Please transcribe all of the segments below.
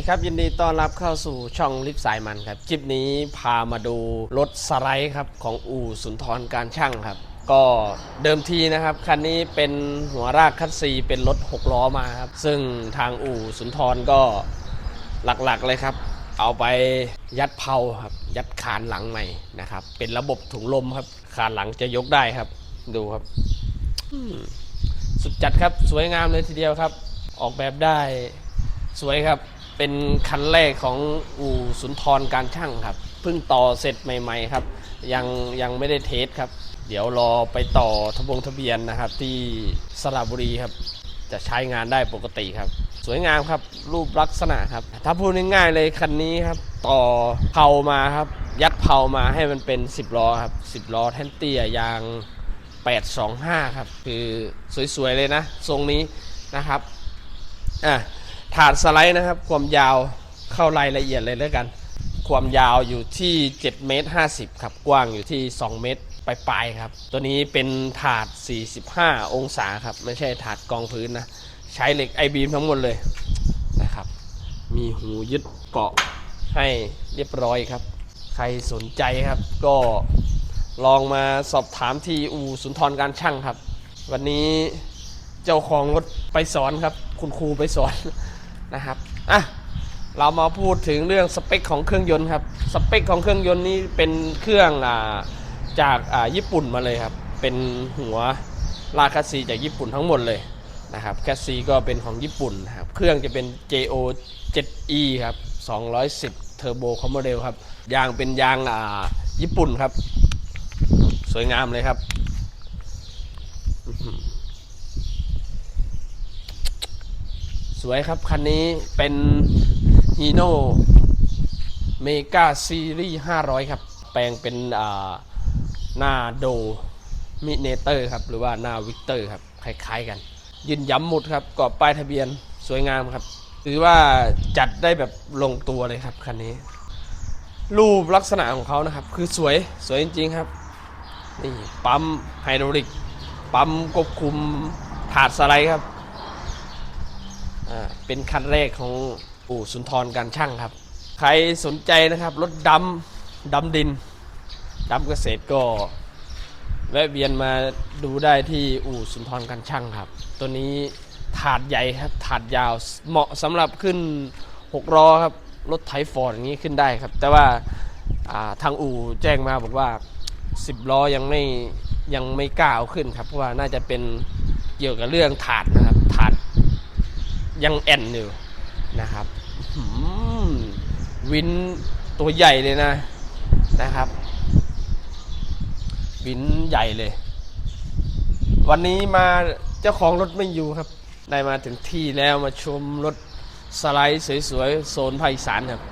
ดีครับ ยินดีต้อนรับเข้าสู่ช่องลิฟสายมันครับ คลิปนี้พามาดูรถสไลด์ครับ ของอู่สุนทรการช่างครับ ก็เดิมทีนะครับ คันนี้เป็นหัวรากคัตซีเป็นรถ 6 ล้อมาครับ ซึ่งทางอู่สุนทรก็หลักๆเลยครับ เอาไปยัดเพาครับ ยัดคานหลังใหม่นะครับ เป็นระบบถุงลมครับ คานหลังจะยกได้ครับ ดูครับ สุดจัดครับ สวยงามเลยทีเดียวครับ ออกแบบได้สวยครับ เป็นคันแรกของอู่สุนทรการช่างครับเพิ่งต่อเสร็จใหม่ ๆ ครับ ยังยังไม่ได้เทสครับ เดี๋ยวรอไปต่อทะบงทะเบียนนะครับ ที่สระบุรีครับ จะใช้งานได้ปกติครับ สวยงามครับรูปลักษณะครับ ถ้าพูดง่ายๆเลยคันนี้ครับ ต่อเผามาครับ ยัดเผามาให้มันเป็น 10ล้อครับ 10ล้อแท่นเตียยาง 825 ครับ คือสวยๆเลยนะ ทรงนี้นะครับอะ ถาดสไลด์นะครับ ความยาวเข้ารายละเอียดเลยแล้วกัน ความยาวอยู่ที่7เมตร50ครับ กว้างอยู่ที่ 2 เมตรปลายๆครับ ตัวนี้เป็นถาด 45 องศาครับ ไม่ใช่ถาดกองพื้นนะ ใช้เหล็กไอบีมทั้งหมดเลยนะครับ มีหูยึดเกาะให้เรียบร้อยครับ ใครสนใจครับ ก็ลองมาสอบถามที่อูสุนทรการช่างครับ วันนี้เจ้าของรถไปสอนครับ คุณครูไปสอน นะครับอะเรามาพูดถึงเรื่องสเปคของเครื่องยนต์ครับสเปคของเครื่องยนต์นี้เป็นเครื่องอ่าจากอ่าญี่ปุ่นมาเลยครับ เป็นหัวลากคัสซีจากญี่ปุ่นทั้งหมดเลยนะครับแคสซีก็เป็นของญี่ปุ่นครับเครื่องจะเป็น JO 7E ครับ210เทอร์โบคอมโมเดลครับยางเป็นยางอ่าญี่ปุ่นครับ สวยงามเลยครับอื้อหือ สวยครับ คันนี้เป็นฮีโน่เมกาซีรีส์500 ครับ แปลงเป็นหน้าโดมิเนเตอร์ครับ หรือว่าหน้าวิกเตอร์ครับ คล้ายๆกัน ยืนย้ำหมุดครับกรอบป้ายทะเบียนสวยงามครับถือว่าจัดได้แบบลงตัวเลยครับคันนี้ รูปลักษณะของเขานะครับ คือสวยสวยจริงๆครับ นี่ปั๊มไฮดรอลิกปั๊มควบคุมถาดสไลด์ครับ อ่าเป็นคันแรกของอู่สุนทรการช่างครับ ใครสนใจนะครับรถดำดำดินดำเกษตรก็แวะเวียนมาดูได้ที่อู่สุนทรการช่างครับ ตัวนี้ถาดใหญ่ครับถาดยาวเหมาะสำหรับขึ้น6ล้อครับรถไถฟอร์ดอย่างนี้ขึ้นได้ครับ แต่ว่าาทางอู่แจ้งมาบอกว่า 10ล้อยังไม่ยังไม่กล้าเอาขึ้นครับ เพราะว่าน่าจะเป็นเกี่ยวกับเรื่องถาดนะครับ ยังแอนอยู่นะครับวินตัวใหญ่เลยนะนะครับ วินใหญ่เลย วันนี้มาเจ้าของรถไม่อยู่ครับ ได้มาถึงที่แล้วมาชมรถสไลด์สวยๆ โซนภาคอีสานครับ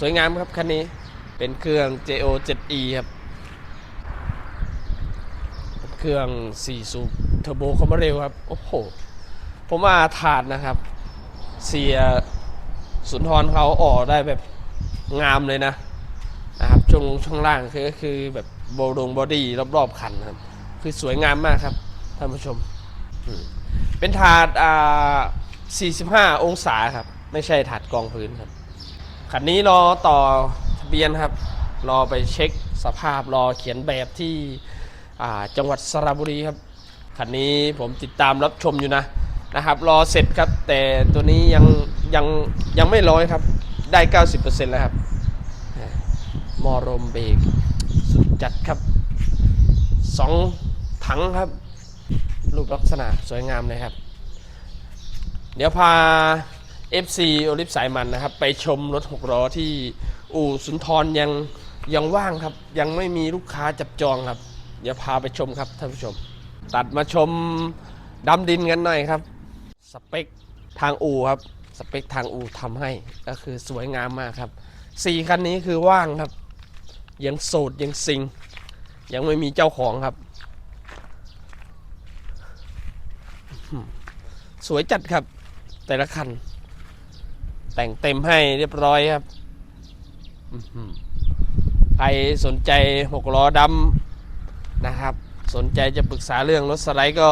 สวยงามครับคันนี้เป็นเครื่อง JO 7E ครับเครื่อง4สูบเทอร์โบคอมเร็วครับ โอ้โห ผมว่าถาดนะครับ เสียสุนทรเขาออกได้แบบงามเลยนะนะครับช่วงช่วงล่างคือก็คือแบบโบดงบอดี้รอบๆคันครับ คือสวยงามมากครับท่านผู้ชม เป็นถาดอ่า45 องศาครับ ไม่ใช่ถาดกองพื้นครับคันนี้รอต่อทะเบียนครับ รอไปเช็คสภาพรอเขียนแบบที่จังหวัดสระบุรีครับคันนี้ผมติดตามรับชมอยู่นะ นะครับ รอเสร็จครับ แต่ตัวนี้ยังยังยังไม่ร้อยครับ ได้ 90%แล้วครับมอรมเบรกสุดจัดครับสองถังครับ รูปลักษณะสวยงามเลยครับ เดี๋ยวพา FC โอลิฟสายมันนะครับ ไปชมรถหกล้อที่อู่สุนทรยังยังว่างครับ ยังไม่มีลูกค้าจับจองครับ เดี๋ยวพาไปชมครับท่านผู้ชม ตัดมาชมดำดินกันหน่อยครับ สเปคทางอู่ครับ สเปคทางอู่ทำให้ก็คือสวยงามมากครับสี่คันนี้คือว่างครับ ยังโสดยังซิง ยังไม่มีเจ้าของครับ สวยจัดครับ แต่ละคัน แต่งเต็มให้เรียบร้อยครับใครสนใจหกล้อดำนะครับ สนใจจะปรึกษาเรื่องรถสไลด์ก็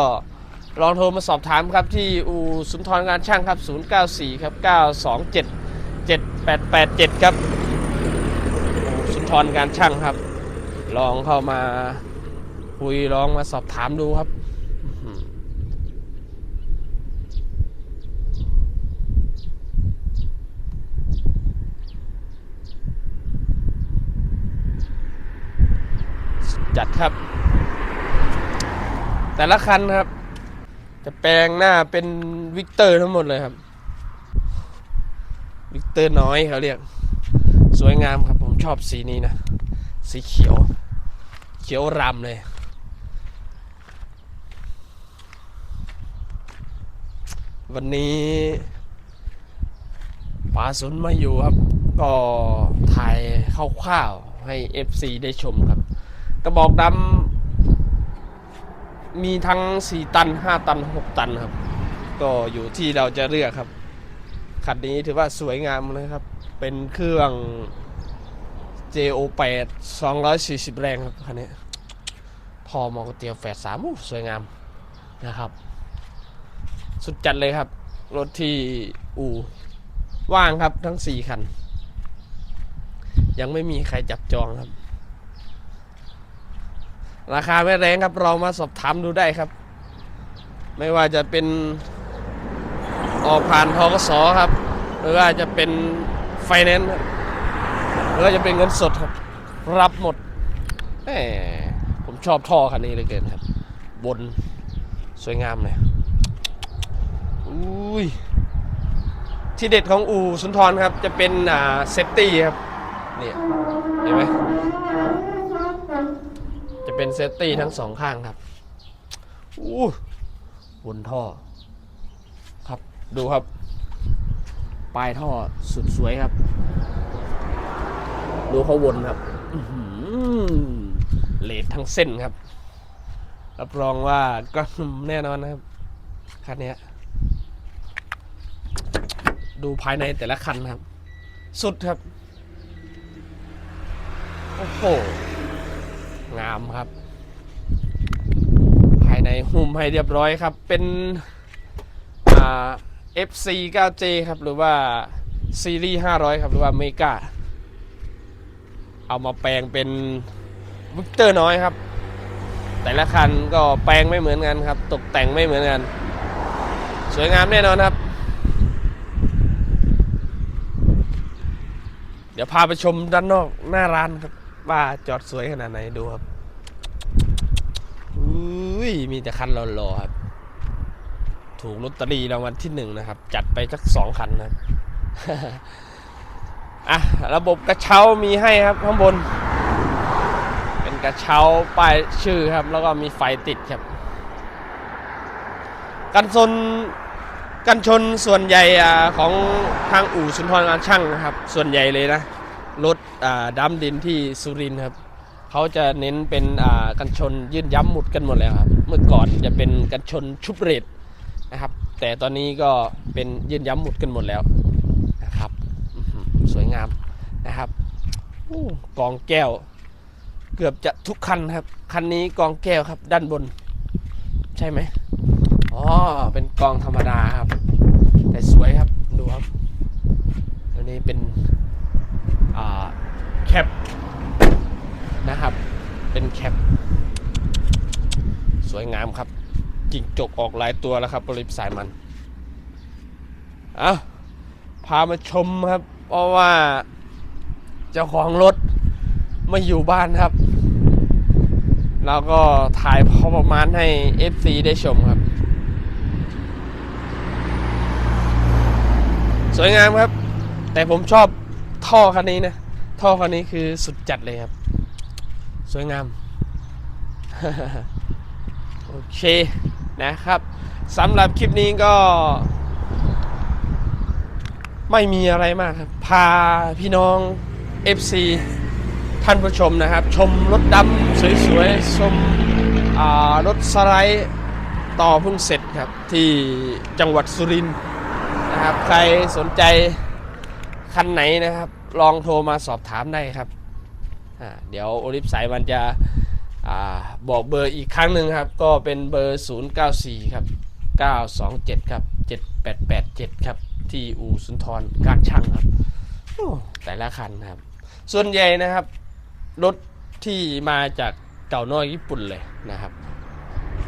ลองโทรมาสอบถามครับที่อูสุนทรการช่างครับ 094ครับ927 787ครับ สุนทรการช่างครับ ลองเข้ามาคุยลองมาสอบถามดูครับจัดครับ แต่ละคันครับ จะแปลงหน้าเป็นวิกเตอร์ทั้งหมดเลยครับ วิกเตอร์น้อยเขาเรียก สวยงามครับผมชอบสีนี้นะ สีเขียว เขียวรำเลย วันนี้ป๋าสุนมาอยู่ครับ ก็ถ่ายคร่าวๆให้ FC ได้ชมครับ กระบอกดำ มีทั้ง 4 ตัน 5 ตัน 6 ตันครับ ก็อยู่ที่เราจะเลือกครับ คันนี้ถือว่าสวยงามเลยครับ เป็นเครื่อง JO8 240 แรงครับคันนี้ พอมองเตียวแฝดสามสวยงามนะครับ สุดจัดเลยครับ รถที่อู่ว่างครับทั้ง 4 คัน ยังไม่มีใครจับจองครับ ราคาไม่แรงครับเรามาสอบถามดูได้ครับ ไม่ว่าจะเป็นออกผ่านทกสครับ หรือว่าจะเป็นไฟแนนซ์หรือว่าจะเป็นเงินสดครับ รับหมดแหมผมชอบท่อคันนี้เลยเกินครับ บนสวยงามเลยอุ้ยที่เด็ดของอูสุนทรครับ จะเป็นอ่าเซฟตี้ครับเนี่ยเห็นไหม เป็นเซฟตี้ทั้งสองข้างครับอู้บนท่อ ครับดูครับ ปลายท่อสุดสวยครับ ดูเขาวนครับอื้อหือเลดทั้งเส้นครับ รับรองว่าก็แน่นอนนะครับคันเนี้ยดูภายในแต่ละคันครับ สุดครับ โอ้โห งามครับ ภายในหุ้มให้เรียบร้อยครับ เป็นอ่า FC 9J ครับ หรือว่าซีรีส์500 ครับ หรือว่าเมกาเอามาแปลงเป็นวิกเตอร์น้อยครับ แต่ละคันก็แปลงไม่เหมือนกันครับ ตกแต่งไม่เหมือนกัน สวยงามแน่นอนครับ เดี๋ยวพาไปชมด้านนอกหน้าร้านครับ ว่าจอดสวยขนาดไหนดูครับอุ้ยมีแต่คันหล่อๆครับ ถูกลอตเตอรี่รางวัลที่หนึ่งนะครับ จัดไปสักสองคันนะอะ ระบบกระเช้ามีให้ครับข้างบน เป็นกระเช้าป้ายชื่อครับ แล้วก็มีไฟติดครับ กันชนกันชนส่วนใหญ่อของทางอู่สุนทรการช่างนะครับ ส่วนใหญ่เลยนะ รถอ่าดัมดินที่สุรินครับเขาจะเน้นเป็นกันชนยื่นย้ำหมุดกันหมดแล้วครับ เมื่อก่อนจะเป็นกันชนชุบเรดนะครับ แต่ตอนนี้ก็เป็นยื่นย้ำหมุดกันหมดแล้วนะครับสวยงามนะครับกองแก้ว เกือบจะทุกคันครับ คันนี้กองแก้วครับ ด้านบน ใช่ไหมอ๋อเป็นกองธรรมดาครับ แต่สวยครับดูครับตัวนี้เป็น แคปนะครับ เป็นแคป สวยงามครับ จิงจกออกหลายตัวแล้วครับบริษัทสายมันอะพามาชมครับ เพราะว่าเจ้าของรถไม่อยู่บ้านครับ เราก็ถ่ายพอประมาณให้ FC ได้ชมครับ สวยงามครับ แต่ผมชอบ ท่อคันนี้นะ ท่อคันนี้คือสุดจัดเลยครับ สวยงาม โอเคนะครับสำหรับคลิปนี้ก็ ไม่มีอะไรมากครับ พาพี่น้อง FC ท่านผู้ชมนะครับ ชมรถดำสวยๆ ชมอ่ารถสไลด์ต่อเพิ่งเสร็จครับ ที่จังหวัดสุรินทร์นะครับ ใครสนใจ คันไหนนะครับ ลองโทรมาสอบถามได้ครับเดี๋ยวโอลิฟสายมันจะอบอกเบอร์อีกครั้งหนึ่งครับ ก็เป็นเบอร์ 094 ครับ 927 ครับ 7887 ครับ ที่อูสุนทรการช่างครับ แต่ละคันครับ ส่วนใหญ่นะครับ รถที่มาจากเก่าน้อยญี่ปุ่นเลยนะครับ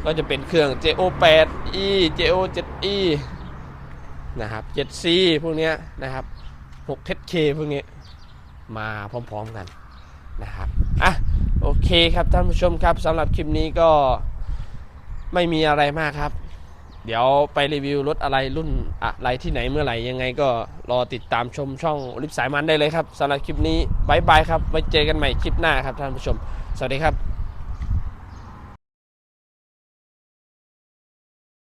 ก็จะเป็นเครื่อง JO8E JO7E นะครับ 7C พวกนี้นะครับ 6TK พวกนี้มาพร้อมๆกันนะครับอะโอเคครับท่านผู้ชมครับสำหรับคลิปนี้ก็ไม่มีอะไรมากครับ เดี๋ยวไปรีวิวรถอะไรรุ่นอะไรที่ไหนเมื่อไหร่ยังไงก็รอติดตามชมช่องลิฟสายมันได้เลยครับสำหรับคลิปนี้บายบายครับไว้เจอกันใหม่คลิปหน้าครับท่านผู้ชม สวัสดีครับ